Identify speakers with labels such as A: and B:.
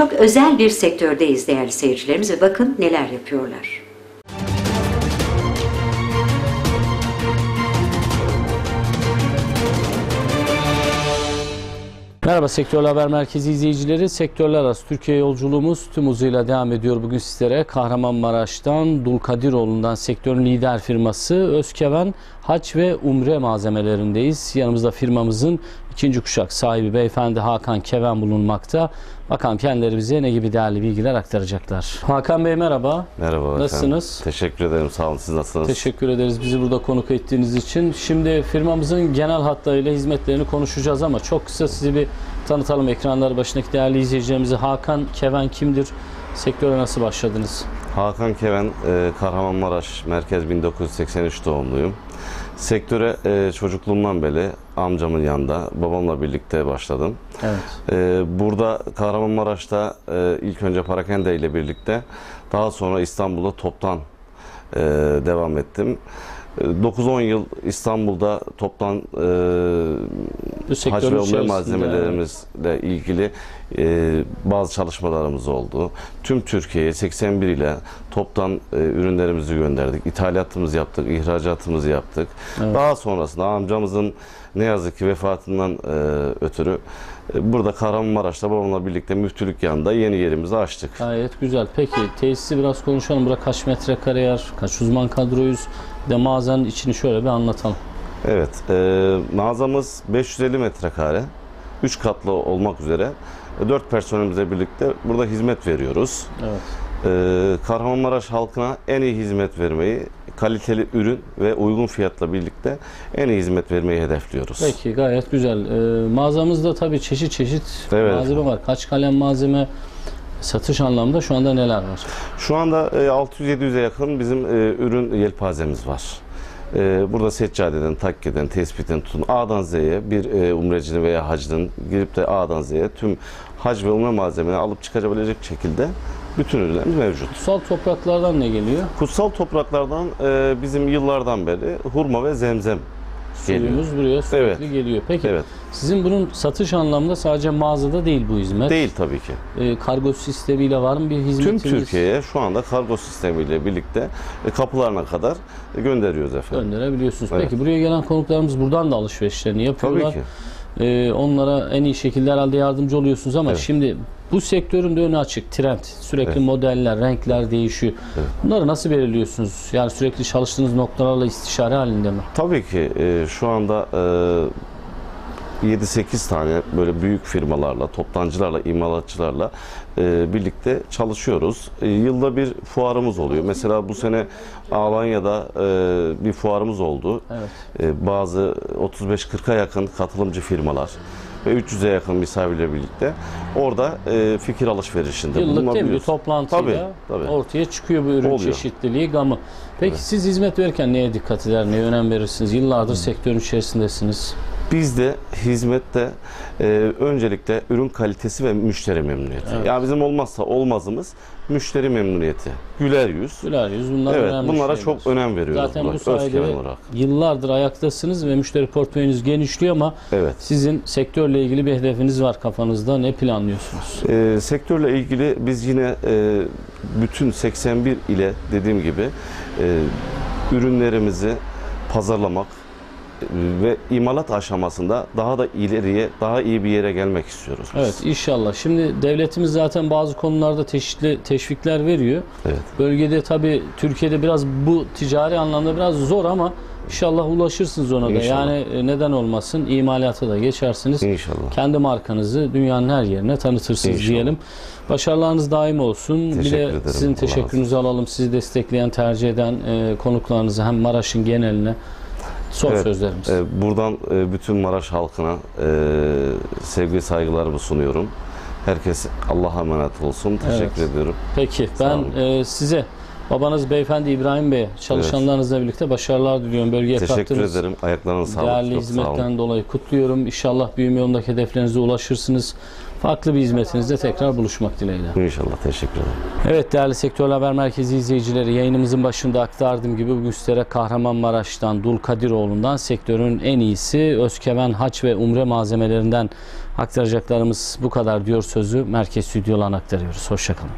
A: Çok özel bir sektördeyiz değerli seyircilerimiz ve bakın neler yapıyorlar.
B: Merhaba Sektörler Haber Merkezi izleyicileri. Sektörler arası Türkiye yolculuğumuz tüm hızıyla devam ediyor. Bugün sizlere Kahramanmaraş'tan Dulkadiroğlu'ndan sektörün lider firması Özkeven Haç ve Umre malzemelerindeyiz. Yanımızda firmamızın ikinci kuşak sahibi beyefendi Hakan Keven bulunmakta. Bakalım kendileri bize ne gibi değerli bilgiler aktaracaklar. Hakan Bey merhaba.
C: Merhaba efendim.
B: Nasılsınız?
C: Teşekkür ederim. Sağ olun. Siz nasılsınız?
B: Teşekkür ederiz bizi burada konuk ettiğiniz için. Şimdi firmamızın genel hatlarıyla hizmetlerini konuşacağız ama çok kısa sizi bir tanıtalım ekranlar başındaki değerli izleyicilerimize. Hakan Keven kimdir? Sektöre nasıl başladınız?
C: Hakan Keven, e, Kahramanmaraş Merkez 1983 doğumluyum. Sektöre e, çocukluğumdan beri amcamın yanında babamla birlikte başladım.
B: Evet.
C: E, burada Kahramanmaraş'ta e, ilk önce Parakende ile birlikte daha sonra İstanbul'da toptan e, devam ettim. E, 9-10 yıl İstanbul'da toptan e,
B: Bu
C: ve umre
B: içerisinde-
C: malzemelerimizle ilgili e, bazı çalışmalarımız oldu. Tüm Türkiye'ye 81 ile toptan e, ürünlerimizi gönderdik. İthalatımızı yaptık, ihracatımızı yaptık.
B: Evet.
C: Daha sonrasında amcamızın ne yazık ki vefatından e, ötürü e, burada Kahramanmaraş'ta babamla birlikte müftülük yanında yeni yerimizi açtık.
B: Gayet güzel. Peki tesisi biraz konuşalım. Burada kaç metrekare yer, kaç uzman kadroyuz? Bir de mağazanın içini şöyle bir anlatalım.
C: Evet, e, mağazamız 550 metrekare, 3 katlı olmak üzere 4 personelimizle birlikte burada hizmet veriyoruz.
B: Evet.
C: Ee, Kahramanmaraş halkına en iyi hizmet vermeyi, kaliteli ürün ve uygun fiyatla birlikte en iyi hizmet vermeyi hedefliyoruz.
B: Peki gayet güzel. Ee, mağazamızda tabii çeşit çeşit
C: Evet.
B: malzeme var. Kaç kalem malzeme satış anlamında şu anda neler var?
C: Şu anda e, 600-700'e yakın bizim e, ürün yelpazemiz var. E, Burada seccadeden, takkeden, tespitten tutun A'dan Z'ye bir e, umrecinin veya hacının girip de A'dan Z'ye tüm hac ve umre malzemelerini alıp çıkabilecek şekilde bütün ürünlerimiz mevcut.
B: Kutsal topraklardan ne geliyor?
C: Kutsal topraklardan e, bizim yıllardan beri hurma ve zemzem geliyor.
B: Suyumuz buraya sürekli geliyor. Peki
C: Evet.
B: Sizin bunun satış anlamında sadece mağazada değil bu hizmet.
C: Değil tabii ki.
B: Ee, kargo sistemiyle var mı bir
C: Tüm
B: hizmetiniz?
C: Türkiye'ye şu anda kargo sistemiyle birlikte e, kapılarına kadar e, gönderiyoruz efendim.
B: gönderebiliyorsunuz.
C: Evet.
B: Peki buraya gelen konuklarımız buradan da alışverişlerini yapıyorlar.
C: Tabii ki.
B: Ee, onlara en iyi şekilde herhalde yardımcı oluyorsunuz ama
C: Evet.
B: şimdi bu sektörün de önü açık. Trend. Sürekli
C: Evet.
B: modeller, renkler değişiyor.
C: Evet.
B: Bunları nasıl belirliyorsunuz? Yani sürekli çalıştığınız noktalarla istişare halinde mi?
C: Tabii ki e, şu anda e, 7-8 tane böyle büyük firmalarla, toptancılarla, imalatçılarla e, birlikte çalışıyoruz. E, yılda bir fuarımız oluyor. Mesela bu sene Alanya'da e, bir fuarımız oldu.
B: Evet.
C: E, bazı 35-40'a yakın katılımcı firmalar ve 300'e yakın misafirle birlikte orada e, fikir alışverişinde
B: Yıllık değil mi? Bir toplantıyla
C: Tabii, tabii.
B: ortaya çıkıyor bu ürün
C: Oluyor.
B: çeşitliliği, gamı. Peki siz hizmet verirken neye dikkat eder, neye önem verirsiniz? Yıllardır sektörün içerisindesiniz.
C: Bizde hizmette e, öncelikle ürün kalitesi ve müşteri memnuniyeti.
B: Evet.
C: Ya bizim olmazsa olmazımız müşteri memnuniyeti. Güler yüz.
B: Güler yüz bunlar
C: evet,
B: önemli
C: bunlara
B: şeyler.
C: çok önem veriyoruz.
B: Zaten bu
C: burada,
B: sayede yıllardır ayaktasınız ve müşteri portföyünüz genişliyor ama
C: Evet.
B: sizin sektörle ilgili bir hedefiniz var kafanızda. Ne planlıyorsunuz?
C: E, sektörle ilgili biz yine e, bütün 81 ile dediğim gibi e, ürünlerimizi pazarlamak ve imalat aşamasında daha da ileriye, daha iyi bir yere gelmek istiyoruz. biz.
B: Evet inşallah. Şimdi devletimiz zaten bazı konularda çeşitli teşvikler veriyor.
C: Evet.
B: Bölgede tabii Türkiye'de biraz bu ticari anlamda biraz zor ama inşallah ulaşırsınız ona da.
C: İnşallah.
B: Yani e, neden olmasın imalata da geçersiniz.
C: İnşallah.
B: Kendi markanızı dünyanın her yerine tanıtırsınız
C: İnşallah.
B: diyelim. Başarılarınız daim olsun.
C: Teşekkür
B: bir de
C: ederim.
B: sizin teşekkürünüzü alalım. Sizi destekleyen, tercih eden e, konuklarınızı hem Maraş'ın geneline son
C: Evet,
B: sözlerimiz.
C: e, buradan e, bütün Maraş halkına e, sevgi saygılarımı sunuyorum. Herkes Allah'a emanet olsun. Teşekkür ediyorum.
B: Peki ben e, size babanız beyefendi İbrahim Bey çalışanlarınızla birlikte başarılar diliyorum. Bölgeye
C: Teşekkür
B: kattığınız
C: ederim. Ayaklarına sağlık.
B: Değerli
C: Çok
B: hizmetten dolayı kutluyorum. İnşallah büyüme yolundaki hedeflerinize ulaşırsınız. Farklı bir hizmetinizde tekrar buluşmak dileğiyle.
C: İnşallah. Teşekkür ederim.
B: Evet değerli Sektör Haber Merkezi izleyicileri yayınımızın başında aktardığım gibi bugün sizlere Kahramanmaraş'tan Dul Kadiroğlu'ndan sektörün en iyisi Özkeven Haç ve Umre malzemelerinden Aktaracaklarımız bu kadar diyor sözü merkez stüdyolarına aktarıyoruz. Hoşçakalın.